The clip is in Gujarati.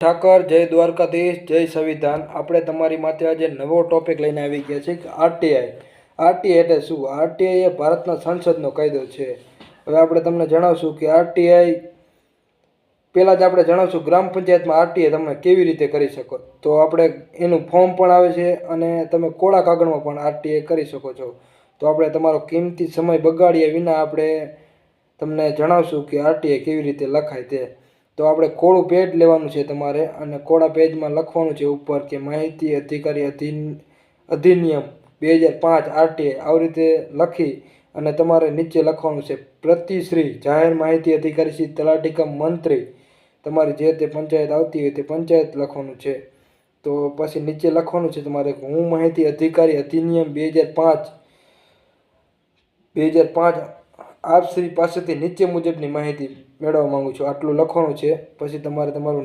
ઠાકર, જય દ્વારકાધીશ, જય સંવિધાન. આપણે તમારી માટે આજે નવો ટોપિક લઈને આવી ગયા છે કે આરટીઆઈ આરટીઆઈ એટલે શું? આરટીઆઈ એ ભારતના સંસદનો કાયદો છે. હવે આપણે તમને જણાવશું કે આરટીઆઈ પહેલાં જ આપણે જણાવશું ગ્રામ પંચાયતમાં આરટીઆઈ તમે કેવી રીતે કરી શકો. તો આપણે એનું ફોર્મ પણ આવે છે અને તમે કોળા કાગળમાં પણ આરટીઆઈ કરી શકો છો. તો આપણે તમારો કિંમતી સમય બગાડ્યા વિના આપણે તમને જણાવશું કે આરટીઆઈ કેવી રીતે લખાય તે. તો આપણે કોળું પેજ લેવાનું છે તમારે અને કોળા પેજમાં લખવાનું છે ઉપર કે માહિતી અધિકારી અધિન, અધિનિયમ બે હજાર પાંચ આરટીએ આવી રીતે લખી અને તમારે નીચે લખવાનું છે પ્રતિશ્રી જાહેર માહિતી અધિકારી શ્રી તલાટીકમ મંત્રી. તમારી જે તે પંચાયત આવતી હોય તે પંચાયત લખવાનું છે. તો પછી નીચે લખવાનું છે તમારે હું માહિતી અધિકારી અધિનિયમ બે હજાર પાંચ, બે હજાર પાંચ આપ શ્રી પાસેથી નીચે મુજબની માહિતી મેળવવા માગું છું. આટલું લખવાનું છે. પછી તમારે તમારું